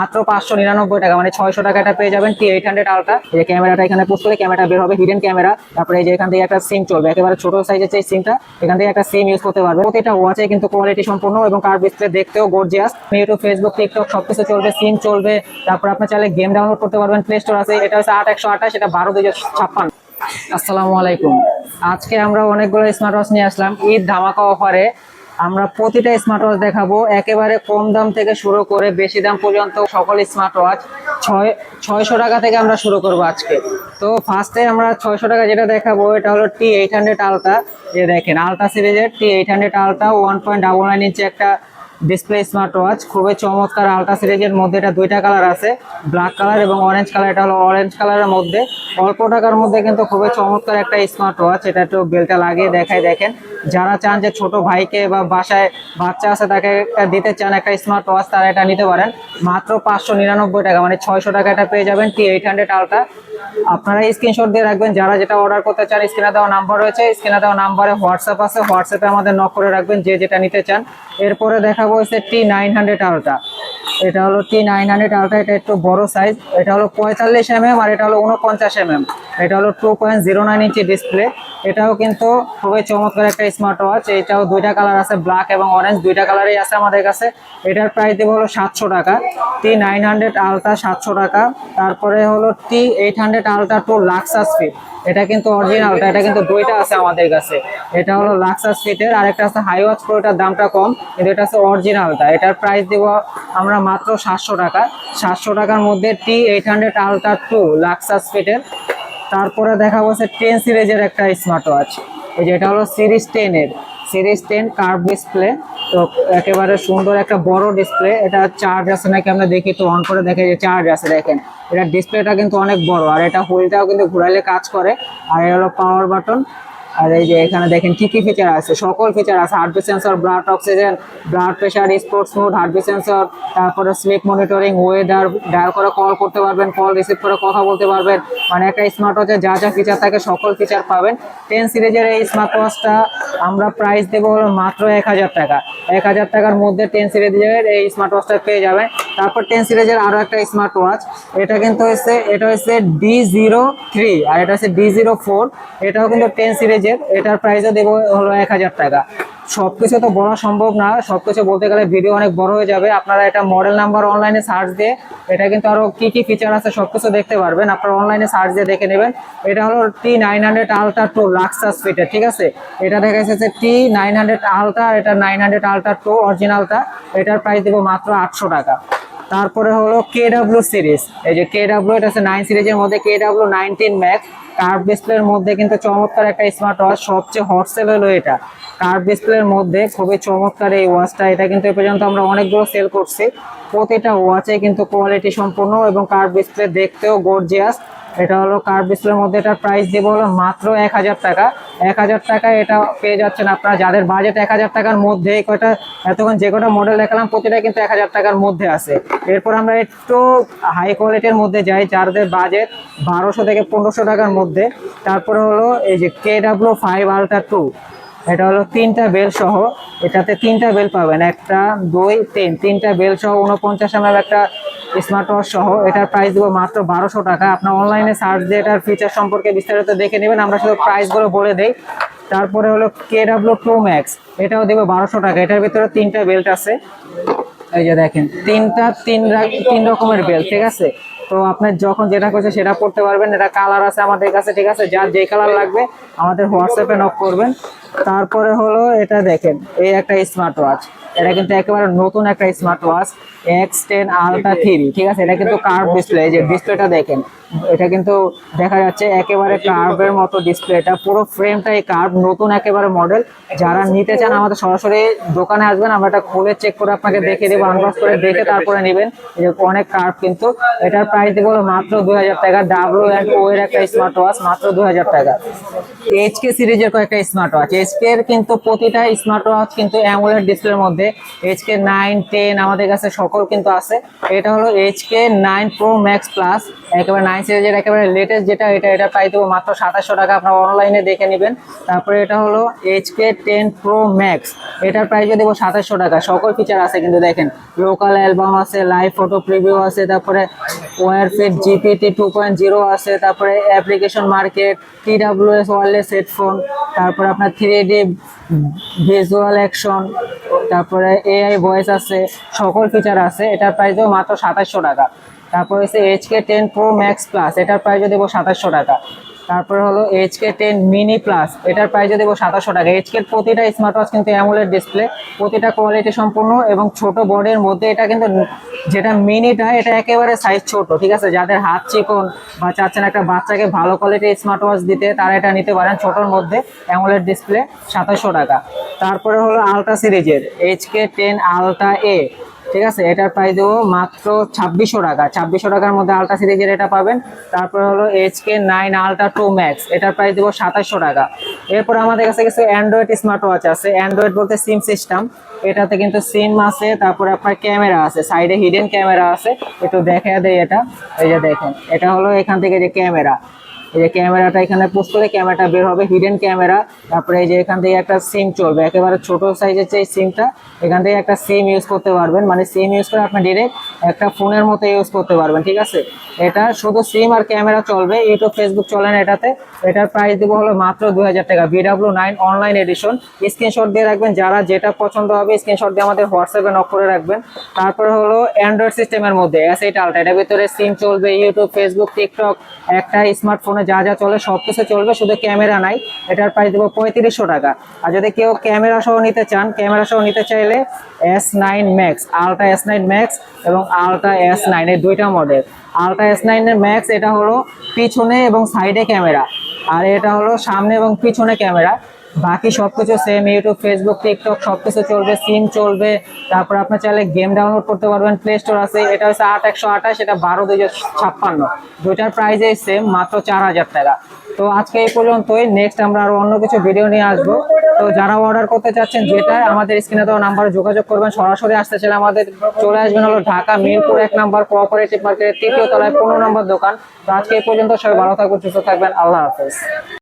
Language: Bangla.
মাত্র পাঁচশো নিরানব্বই টাকা মানে ছয়শো টাকা এটা পেয়ে যাবেন টি এইট হান্ড্রেড আলটা যে ক্যামেরাটা এখানে পোস্ট করে ক্যামেরা বের হবে হিডেন ক্যামেরা। তারপরে এই যে এখান থেকে একটা সিম চলবে, একেবারে ছোট সাইজের যে সিমটা এখান থেকে একটা সিম ইউজ করতে পারবে প্রতিটা ওয়াচে কিন্তু কোয়ালিটি সম্পূর্ণ এবং কার ডিসপ্লে দেখতেও গর্জিয়াস ইউটিউব ফেসবুক টিকটক সবকিছু চলবে সিম চলবে। তারপর আপনি চাইলে গেম ডাউনলোড করতে পারবেন প্লে স্টোর আছে, এটা হচ্ছে আট একশো আঠাশ, এটা বারো দুই ছাপ্পান্ন। আসসালামু আলাইকুম। আজকে আমরা অনেকগুলো স্মার্ট ওয়াচ নিয়ে আসলাম। ঈদ ধামাকা অফারে আমরা প্রতিটা স্মার্ট ওয়াচ দেখাবো। একেবারে কম দাম থেকে শুরু করে বেশি দাম পর্যন্ত সকল স্মার্ট ওয়াচ ছয় ছয়শো টাকা থেকে আমরা শুরু করব আজকে। তো ফার্স্টে আমরা ছয়শো টাকা যেটা দেখাবো, এটা হলো টি এইট হান্ড্রেড আলতা যে দেখেন আলতা সিরিজের T eight hundred ultra one point double nine inch একটা ডিসপ্লে স্মার্ট ওয়াচ খুবই চমৎকার আলট্রা সিরিজের মধ্যে এটা দুইটা কালার আছে ব্ল্যাক কালার এবং অরেঞ্জ কালার এটা হলো অরেঞ্জ কালারের মধ্যে। অল্প টাকার মধ্যে কিন্তু খুবই চমৎকার একটা স্মার্ট ওয়াচ এটা একটু বেলটা লাগিয়ে দেখায় দেখেন। যারা চান যে ছোট ভাইকে বা বাসায় বাচ্চা আছে তাকে একটা দিতে চান একটা স্মার্ট ওয়াচ তারা এটা নিতে পারেন। মাত্র পাঁচশো নিরানব্বই টাকা মানে ছয়শো টাকা এটা পেয়ে যাবেন টি এইট হান্ড্রেড আলট্রা আপনারা স্ক্রিনশট দিয়ে রাখবেন। যারা যেটা অর্ডার করতে চান স্ক্রিনে দেওয়া নাম্বার রয়েছে। স্ক্রিনে দেওয়া নাম্বারে হোয়াটসঅ্যাপ আছে। হোয়াটসঅ্যাপে আমাদের নক করে রাখবেন যে যেটা নিতে চান। এরপরে দেখাবো হচ্ছে টি নাইন হান্ড্রেড আলট্রা এটা হলো টি নাইন হান্ড্রেড আলট্রা এটা একটু বড় সাইজ এটা হলো পঁয়তাল্লিশ এম এম আর এটা হলো উনপঞ্চাশ এম এটা হলো two point zero nine inch display এটাও কিন্তু খুবই চমৎকার একটা স্মার্ট ওয়াচ এটাও দুইটা কালার আছে ব্ল্যাক এবং অরেঞ্জ দুইটা কালারই আছে আমাদের কাছে। এটার প্রাইস দেবো হলো সাতশো টাকা। টি নাইন হান্ড্রেড আলট্রা সাতশো টাকা। তারপরে হলো T eight hundred ultra two luxus fit এটা কিন্তু অরিজিনালটা এটা কিন্তু দুইটা আছে আমাদের কাছে। এটা হলো লাক্সাস ফিটের আর একটা আছে হাই ওয়াচ প্রোটার দামটা কম, কিন্তু এটা হচ্ছে অরিজিনালটা এটার প্রাইস দেব আমরা মাত্র সাতশো টাকা। সাতশো টাকার মধ্যে T eight hundred ultra two luxus ফিটের তারপরে দেখা যাচ্ছে টেন সিরিজের একটা স্মার্ট ওয়াচ এই যে এটা হলো সিরিজ টেনের সিরিজ টেন কার্ভ ডিসপ্লে। তো একেবারে সুন্দর একটা বড় ডিসপ্লে। এটা চার্জ আছে নাকি আমরা দেখি তো অন করে দেখে যে চার্জ আছে দেখেন। এটা ডিসপ্লেটা কিন্তু অনেক বড়। আর এটা হুইলটাও কিন্তু ঘুরাইলে কাজ করে। আর এটা হলো পাওয়ার বাটন আর এই যে এখানে দেখেন কি কি ফিচার আছে? সকল ফিচার আছে। Heartbeat sensor, blood oxygen, blood pressure sports mode heartbeat sensor, তারপরে স্লিপ মনিটরিং ওয়েদার ডায়াল করে কল করতে পারবেন কল রিসিভ করে কথা বলতে পারবেন। মানে একটা স্মার্ট ওয়াচে যা যা ফিচার থাকে সকল ফিচার পাবেন। টেন সিরিজের এই স্মার্ট ওয়াচটা আমরা প্রাইস দেবো হলো মাত্র এক হাজার টাকা। এক হাজার টাকার মধ্যে টেন সিরিজের এই স্মার্ট ওয়াচটা পেয়ে যাবেন। তারপর টেন সিরিজের আরও একটা স্মার্ট ওয়াচ এটা কিন্তু হচ্ছে, এটা হচ্ছে ডি জিরো থ্রি আর এটা হচ্ছে ডি জিরো ফোর এটাও কিন্তু টেন সিরিজের এটার প্রাইসও দেবো হলো এক হাজার টাকা। সবকিছু তো বলা সম্ভব না, সবকিছু বলতে গেলে ভিডিও অনেক বড় হয়ে যাবে। আপনারা এটা মডেল নাম্বার অনলাইনে সার্চ দিয়ে, এটা কিন্তু আরও কি কি ফিচার আছে সবকিছু দেখতে পারবেন। আপনারা অনলাইনে সার্চ দিয়ে দেখে নেবেন। এটা হলো T nine hundred ultra two luxus ফিটের ঠিক আছে? এটা দেখা যাচ্ছে টি নাইন হান্ড্রেড আলট্রা এটা নাইন হান্ড্রেড আলট্রা টু। অরিজিনালটা এটার প্রাইস দেবো মাত্র আটশো টাকা। তারপরে হলো কে ডাব্লিউ সিরিজ এই যে কে ডাব্লিউ এটা হচ্ছে নাইন সিরিজের মধ্যে K W nineteen max curve ডিসপ্লের মধ্যে কিন্তু চমৎকার একটা স্মার্ট ওয়াচ সবচেয়ে হট সেল হলো এটা। কার্ভ ডিসপ্লের মধ্যে খুবই চমৎকার এই ওয়াচটা এটা কিন্তু এ পর্যন্ত আমরা অনেকগুলো সেল করছি। প্রতিটা ওয়াচে কিন্তু কোয়ালিটি সম্পূর্ণ এবং কার্ভ ডিসপ্লে দেখতেও গর্জিয়াস এটা হলো কার ডিসপ্লের মধ্যে এটার প্রাইস দেবো হলো মাত্র এক হাজার টাকা। এক হাজার টাকায় এটা পেয়ে যাচ্ছেন আপনারা। যাদের বাজেট এক হাজার টাকার মধ্যে কয়টা, এতক্ষণ যে কটা মডেল দেখালাম প্রতিটা কিন্তু এক হাজার টাকার মধ্যে আছে। এরপর আমরা একটু হাই কোয়ালিটির মধ্যে যাই, যাদের বাজেট বারোশো থেকে পনেরোশো টাকার মধ্যে। তারপরে হলো এই যে K W five ultra two এটা হলো তিনটা বেল সহ, এটাতে তিনটা বেল পাবেন। একটা, দুই, তিন। তিনটা বেল সহ উনপঞ্চাশ এম একটা স্মার্ট ওয়াচ সহ এটার প্রাইস দেবো মাত্র বারোশো টাকা। আপনার অনলাইনে সার্চ দিয়ে এটার ফিচার সম্পর্কে বিস্তারিত দেখে নেবেন, আমরা শুধু প্রাইসগুলো বলে দেই। তারপরে হলো কে ডাব্লু প্রো ম্যাক্স এটাও দেবো বারোশো টাকা। এটার ভিতরে তিনটা বেল্ট আছে। এই যে দেখেন, তিনটা তিন তিন রকমের বেল্ট ঠিক আছে? তো আপনার যখন যেটা করছে সেটা পড়তে পারবেন, এটা কালার আছে আমাদের কাছে, ঠিক আছে? যার যে কালার লাগবে, আমাদের হোয়াটসঅ্যাপে নক করবেন। তারপরে হলো এটা দেখেন, এই একটা স্মার্ট ওয়াচ এটা কিন্তু একেবারে নতুন একটা smart watch X ten ultra three ঠিক আছে? এটা কিন্তু কার্ড ডিসপ্লে এই যে ডিসপ্লেটা দেখেন। এটা কিন্তু দেখা যাচ্ছে একেবারে কার্ভের মতো ডিসপ্লে এটা পুরো ফ্রেমটাই কার্ভ, নতুন একেবারে মডেল যারা নিতে চান আমাদের সরাসরি দোকানে আসবেন, আমরা এটা খুলে চেক করে আপনাকে দেখে দেবো আনবক্স করে দেখে তারপরে নেবেন। অনেক কার্ভ কিন্তু। এটার প্রাইস দেবো মাত্র দুই হাজার টাকা। ডাব্লিউ অ্যান্ড ও এর একটা স্মার্ট ওয়াচ মাত্র দুই হাজার টাকা এইচকে সিরিজের কয়েকটা স্মার্ট ওয়াচ এইচকে এর কিন্তু প্রতিটা স্মার্ট ওয়াচ কিন্তু অ্যামোলেড ডিসপ্লের মধ্যে। এইচকে নাইন টেন আমাদের কাছে সকল কিন্তু আছে। এটা হলো HK nine pro max plus একেবারে নাইন সিরিজের একেবারে লেটেস্ট যেটা, এটা এটা প্রায় দেবো মাত্র সাতাশশো টাকা। আপনারা অনলাইনে দেখে নেবেন। তারপরে এটা হলো এইচকে টেন প্রো ম্যাক্স এটার প্রাইস দেবো সাতাশশো টাকা। সকল ফিচার আছে কিন্তু দেখেন। লোকাল অ্যালবাম আছে লাইভ ফটো প্রিভিউ আছে, তারপরে wear fit GPT two point zero আছে, তারপরে application market T W S wireless headphone তারপরে আপনার থ্রি ডি ভিজুয়াল অ্যাকশন তারপরে এআই ভয়েস আছে, সকল ফিচার আছে। এটার প্রাইস দেবো মাত্র সাতাশশো টাকা। তারপর হচ্ছে HK ten pro max plus এটার প্রাইস দেবো সাতাশশো টাকা। তারপরে হলো এইচকে টেন মিনি প্লাস এটার প্রাইস দেবো সাতাশশো টাকা। এইচকে প্রতিটা স্মার্ট ওয়াচ কিন্তু অ্যামোলেড ডিসপ্লে প্রতিটা কোয়ালিটি সম্পূর্ণ এবং ছোট বডির মধ্যে এটা কিন্তু যেটা মিনিটা এটা একেবারে সাইজ ছোট, ঠিক আছে? যাদের হাত চিকন বা চাচ্ছেন একটা বাচ্চাকে ভালো কোয়ালিটির স্মার্ট ওয়াচ দিতে, তারা এটা নিতে পারেন ছোটোর মধ্যে অ্যামোলেড ডিসপ্লে সাতাশশো টাকা। তারপরে হলো আলট্রা সিরিজের এইচকে টেন আলট্রা এ ঠিক আছে? এটার প্রাইস দেবো মাত্র ছাব্বিশশো টাকা। ছাব্বিশশো টাকার মধ্যে আলট্রা সিরিজের এটা পাবেন। তারপরে হলো HK nine ultra two max এটার প্রাইস দেবো সাতাশশো টাকা। এরপর আমাদের কাছে কিছু অ্যান্ড্রয়েড স্মার্ট ওয়াচ আছে। অ্যান্ড্রয়েড বলতে সিম সিস্টেম এটাতে কিন্তু সিম আছে, তারপরে আপনার ক্যামেরা আছে। সাইডে হিডেন ক্যামেরা আছে। একটু দেখা দেয় এটা। এই যে দেখেন, এটা হলো এখান থেকে যে ক্যামেরা। এই যে ক্যামেরাটা এখানে পোস্ট করে ক্যামেরাটা বের হবে হিডেন ক্যামেরা। তারপরে এই যে এখান থেকে একটা সিম চলবে। একেবারে ছোট সাইজের যে সিমটা এখান থেকে একটা সিম ইউজ করতে পারবেন। মানে সিম ইউজ করে আপনি ডিরেক্ট একটা ফোনের মতো ইউজ করতে পারবেন, ঠিক আছে? এটা শুধু সিম আর ক্যামেরা চলবে, ইউটিউব ফেসবুক চলে না এটাতে। এটার প্রাইস দেবো হলো মাত্র দুই হাজার টাকা। BW nine online edition screenshot দিয়ে রাখবেন, যারা যেটা পছন্দ হবে স্ক্রিনশট দিয়ে আমাদের হোয়াটসঅ্যাপে নক করে রাখবেন। তারপরে হলো অ্যান্ড্রয়েড সিস্টেমের মধ্যে এস এইট আলট্রা এটার ভিতরে সিম চলবে, ইউটিউব ফেসবুক টিকটক একটা স্মার্টফোনে যা যা চলে, সব কিছু চলবে, শুধু ক্যামেরা নাই। এটার প্রাইস দেবো পঁয়ত্রিশশো টাকা। আর যদি কেউ ক্যামেরা সহ নিতে চান, ক্যামেরা সহ নিতে চাইলে S nine max ultra S nine max এবং আলট্রা এস নাইন এই দুইটা মডেল আলট্রা এস নাইনের ম্যাক্স এটা হলো পিছনে এবং সাইডে ক্যামেরা আর এটা হলো সামনে এবং পিছনে ক্যামেরা বাকি সব কিছু সেম ইউটিউব ফেসবুক টিকটক সব কিছু চলবে সিম চলবে। তারপর আপনার চাইলে গেম ডাউনলোড করতে পারবেন প্লে স্টোর আছে। এটা হচ্ছে আট একশো আঠাশ, এটা বারো দুইশো ছাপ্পান্ন। দুইটার প্রাইসেই সেম মাত্র চার হাজার টাকা। তো আজকে এই পর্যন্তই। নেক্সট আমরা আরও অন্য কিছু ভিডিও নিয়ে আসব। তো যারা অর্ডার করতে চাচ্ছেন যেটা আমাদের স্ক্রিনে দেওয়া নাম্বারে যোগাযোগ করবেন। সরাসরি আসতে চাইলে আমাদের চলে আসবেন হলো ঢাকা, মিরপুর এক নাম্বার কোঅপারেটিভ মার্কেটের তৃতীয় তলায় পনেরো নম্বর দোকান। তো আজকে এই পর্যন্ত সবাই ভালো থাকবেন, সুস্থ থাকবেন। আল্লাহ হাফেজ।